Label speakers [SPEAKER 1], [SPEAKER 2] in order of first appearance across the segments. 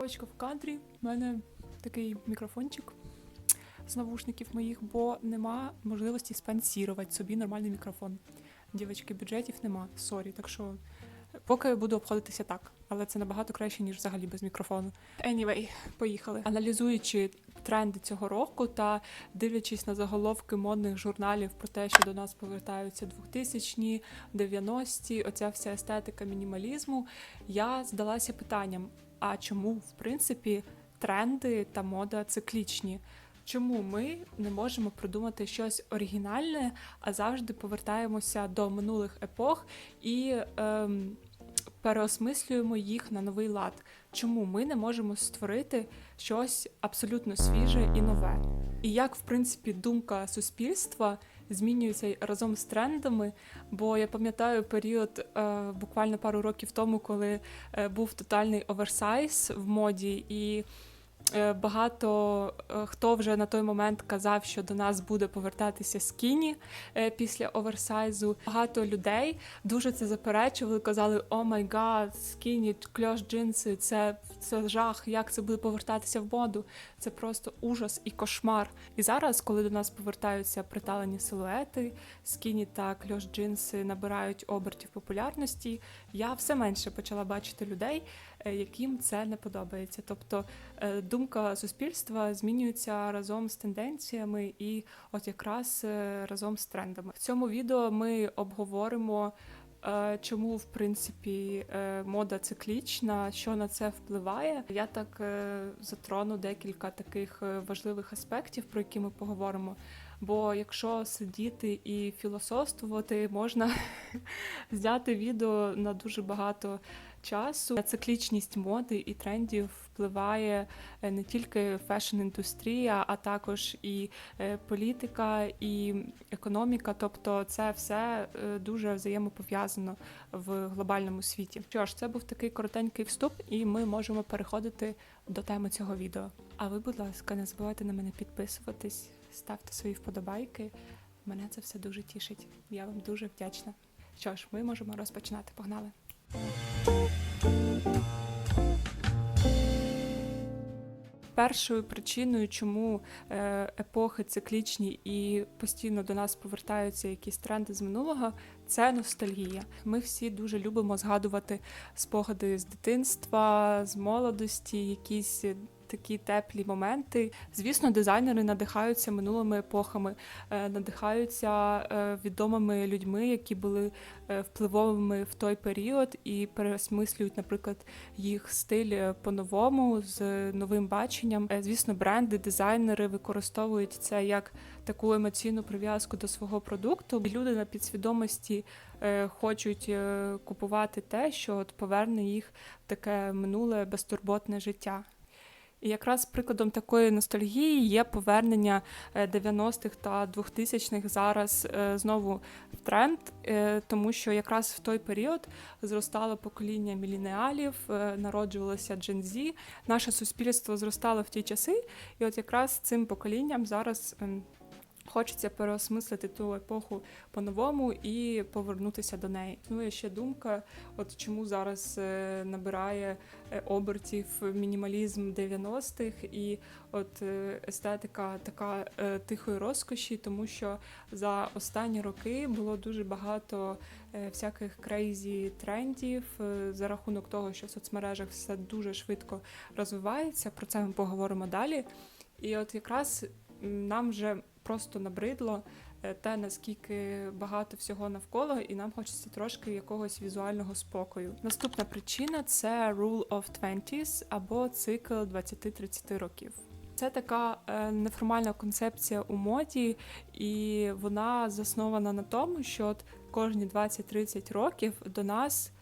[SPEAKER 1] Очка в кадрі. У мене такий мікрофончик з навушників моїх, бо нема можливості спонсірувати собі нормальний мікрофон. Дівочки, бюджетів нема, сорі. Так що поки буду обходитися так, але це набагато краще, ніж взагалі без мікрофону. Anyway, поїхали. Аналізуючи тренди цього року та дивлячись на заголовки модних журналів про те, що до нас повертаються 2000-ні, 90-ті, оця вся естетика мінімалізму, я здалася питанням: а чому в принципі тренди та мода циклічні? Чому ми не можемо придумати щось оригінальне, а завжди повертаємося до минулих епох і ем, переосмислюємо їх на новий лад? Чому ми не можемо створити щось абсолютно свіже і нове? І як, в принципі, думка суспільства змінюється разом з трендами? Бо я пам'ятаю період е, буквально пару років тому, коли е, був тотальний оверсайз в моді, і багато е, хто вже на той момент казав, що до нас буде повертатися скіні е, після оверсайзу. Багато людей дуже це заперечували, казали: О май гад, скіні, кльош джинси, це, це жах, як це буде повертатися в моду. Це просто ужас і кошмар. І зараз, коли до нас повертаються приталені силуети, скіні та кльош джинси набирають обертів популярності, я все менше почала бачити людей, е, яким це не подобається. Тобто е, думка суспільства змінюється разом з тенденціями і от якраз е, разом з трендами. В цьому відео ми обговоримо. е, Чому в принципі е, мода циклічна, що на це впливає? Я так е, затрону декілька таких е, важливих аспектів, про які ми поговоримо. Бо якщо сидіти і філософствувати, можна зняти відео на дуже багато часу. Циклічність моди і трендів впливає е, не тільки фешн-індустрія, а також і е, політика, і економіка. Тобто, це все е, дуже взаємопов'язано в глобальному світі. Що ж, це був такий коротенький вступ, і ми можемо переходити до теми цього відео. А ви, будь ласка, не забувайте на мене підписуватись, ставте свої вподобайки. Мене це все дуже тішить. Я вам дуже вдячна. Що ж, ми можемо розпочинати. Погнали. Першою причиною, чому е, епохи циклічні і постійно до нас повертаються якісь тренди з минулого, це ностальгія. Ми всі дуже любимо згадувати спогади з дитинства, з молодості, якісь такі теплі моменти. Звісно, дизайнери надихаються минулими епохами, е, надихаються е, відомими людьми, які були е, впливовими в той період, і переосмислюють, наприклад, їх стиль по-новому з новим баченням. Звісно, бренди, дизайнери використовують це як таку емоційну прив'язку до свого продукту. Люди на підсвідомості хочуть купувати те, що от поверне їх таке минуле безтурботне життя. І якраз прикладом такої ностальгії є повернення е, 90-х та 2000-х зараз е, знову в тренд, е, тому що якраз в той період зростало покоління міленіалів, е, народжувалося джензі. Наше суспільство зростало в ті часи, і от якраз цим поколінням зараз. Хочеться переосмислити ту епоху по-новому і повернутися до неї. Існує ще думка, от чому зараз е, набирає е, обертів мінімалізм 90-х і от е, естетика така тихої розкоші, тому що за останні роки було дуже багато всяких крейзі трендів за рахунок того, що в соцмережах все дуже швидко розвивається. Про це ми поговоримо далі. І от якраз нам вже просто набридло е, те, наскільки багато всього навколо, і нам хочеться трошки якогось візуального спокою. Наступна причина це rule of 20s або цикл 20-30 років. Це така е, неформальна концепція у моді, і вона заснована на тому, що от кожні 20-30 років до нас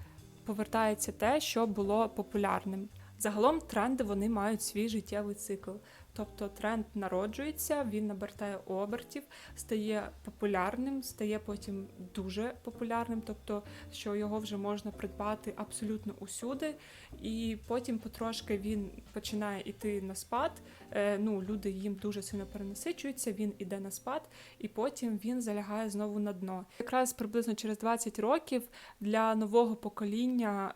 [SPEAKER 1] повертається те, що було популярним. Загалом тренди вони мають свій життєвий цикл. Тобто тренд народжується, він набертає обертів, стає популярним, стає потім дуже популярним, тобто що його вже можна придбати абсолютно усюди, і потім потрошки він починає йти на спад. Е, ну, люди їм дуже сильно перенасичуються, він іде на спад, і потім він залягає знову на дно. Якраз приблизно через 20 років для нового покоління.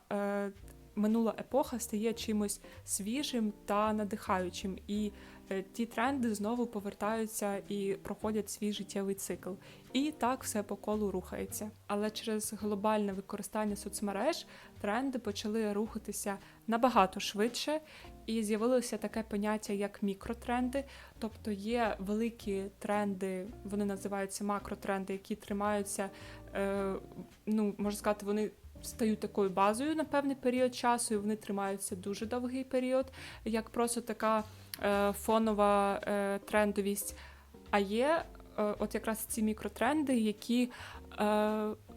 [SPEAKER 1] Минула епоха стає чимось свіжим та надихаючим, і е, ті тренди знову повертаються і проходять свій життєвий цикл. І так все по колу рухається. Але через глобальне використання соцмереж тренди почали рухатися набагато швидше, і з'явилося таке поняття як мікротренди. Тобто є великі тренди, вони називаються макротренди, які тримаються, е, ну можна сказати, вони. Стають такою базою на певний період часу, і вони тримаються дуже довгий період, як просто така е, фонова е, трендовість. А є е, от якраз ці мікротренди, які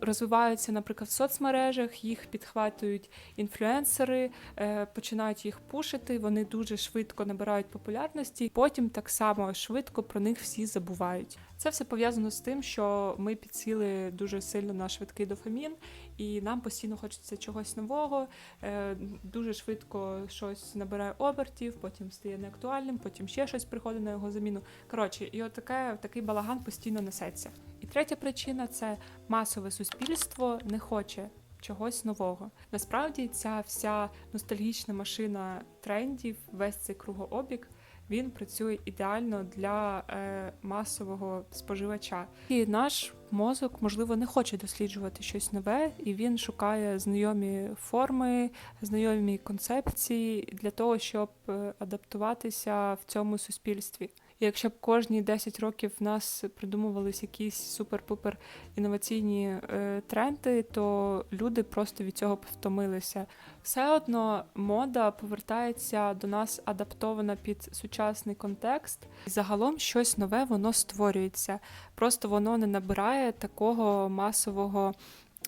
[SPEAKER 1] розвиваються, наприклад, в соцмережах, їх підхватують інфлюенсери, е, починають їх пушити. Вони дуже швидко набирають популярності. Потім так само швидко про них всі забувають. Це все пов'язано з тим, що ми підсіли дуже сильно на швидкий дофамін, і нам постійно хочеться чогось нового. Е, дуже швидко щось набирає обертів, потім стає неактуальним, потім ще щось приходить на його заміну. Коротше, і от таке, такий балаган постійно несеться. І третя причина це масове суспільство не хоче чогось нового. Насправді, ця вся ностальгічна машина трендів, весь цей кругообіг. Він працює ідеально для е, масового споживача, і наш мозок, можливо, не хоче досліджувати щось нове, і він шукає знайомі форми, знайомі концепції для того, щоб е, адаптуватися в цьому суспільстві. І якщо б кожні 10 років в нас придумувались якісь супер-пупер інноваційні е, тренди, то люди просто від цього б втомилися. Все одно мода повертається до нас адаптована під сучасний контекст. І загалом щось нове воно створюється. Просто воно не набирає такого масового.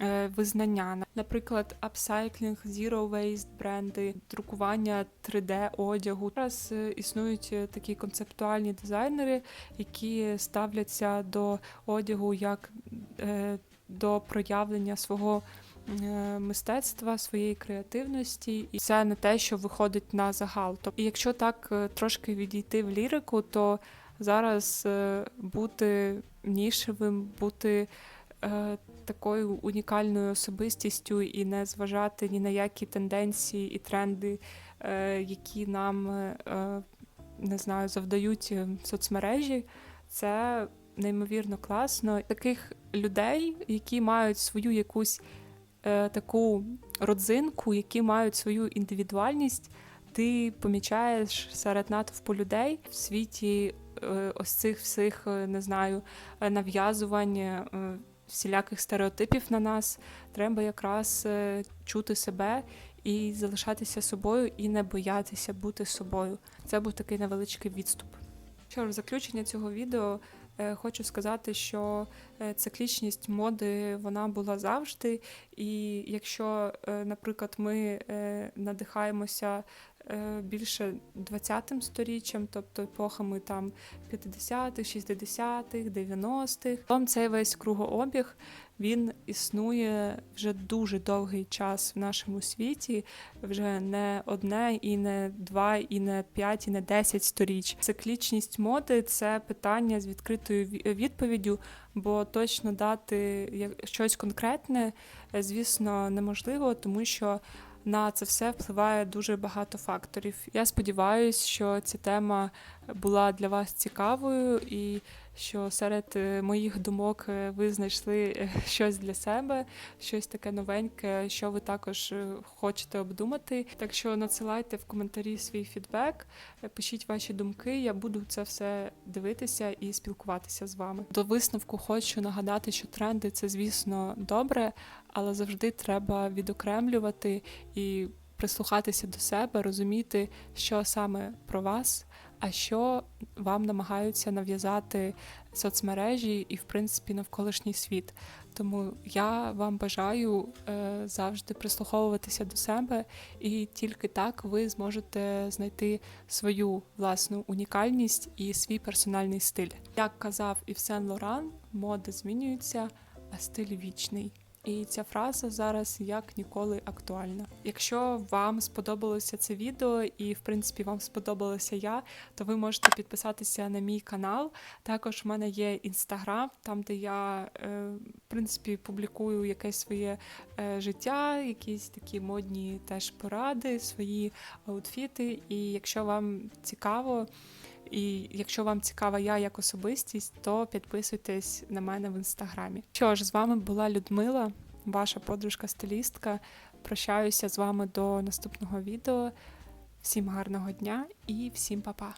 [SPEAKER 1] Е, Визнання, наприклад, апсайклінг, zero waste бренди, друкування 3D одягу. Зараз е, існують е, такі концептуальні дизайнери, які ставляться до одягу як до проявлення свого мистецтва, своєї креативності, і це не те, що виходить на загал. Тобто, і якщо так трошки відійти в лірику, то зараз бути нішевим, бути такою унікальною особистістю і не зважати ні на які тенденції і тренди, е, які нам е, не знаю, завдають е, соцмережі, це неймовірно класно. Таких людей, які мають свою якусь таку родзинку, які мають свою індивідуальність, ти помічаєш серед натовпу людей в світі ось цих всіх, не знаю, нав'язувань. Всіляких стереотипів на нас треба якраз е, чути себе і залишатися собою, і не боятися бути собою. Це був такий невеличкий відступ. Що в заключення цього відео е, хочу сказати, що е, циклічність моди вона була завжди. І якщо, наприклад, ми надихаємося більше 20-м сторіччям, тобто епохами там 50-х, 60-х, 90-х, то цей весь кругообіг він існує вже дуже довгий час в нашому світі, вже не одне, і не два, і не п'ять, і не десять сторіч. Циклічність моди це питання з відкритою відповіддю, бо точно дати щось конкретне, е, звісно, неможливо, тому що. На це все впливає дуже багато факторів. Я сподіваюся, що ця тема була для вас цікавою і що серед е, моїх думок е, ви знайшли е, щось для себе, щось таке новеньке, що ви також хочете обдумати. Так що надсилайте в коментарі свій фідбек, пишіть ваші думки. Я буду це все дивитися і спілкуватися з вами. До висновку хочу нагадати, що тренди це, звісно, добре, але завжди треба відокремлювати і прислухатися до себе, розуміти, що саме про вас, а що вам намагаються нав'язати соцмережі і, в принципі, навколишній світ. Тому я вам бажаю е, завжди прислуховуватися до себе, і тільки так ви зможете знайти свою власну унікальність і свій персональний стиль. Як казав Ів Сен Лоран, моди змінюються, а стиль вічний. І ця фраза зараз як ніколи актуальна. Якщо вам сподобалося це відео, і в принципі вам сподобалася я, то ви можете підписатися на мій канал. Також в мене є інстаграм, там де я е, в принципі публікую якесь своє е, життя, якісь такі модні теж поради, свої аутфіти. І якщо вам цікаво. І якщо вам цікава я як особистість, то підписуйтесь на мене в інстаграмі. Що ж, з вами була Людмила, ваша подружка-стилістка. Прощаюся з вами до наступного відео. Всім гарного дня і всім па-па.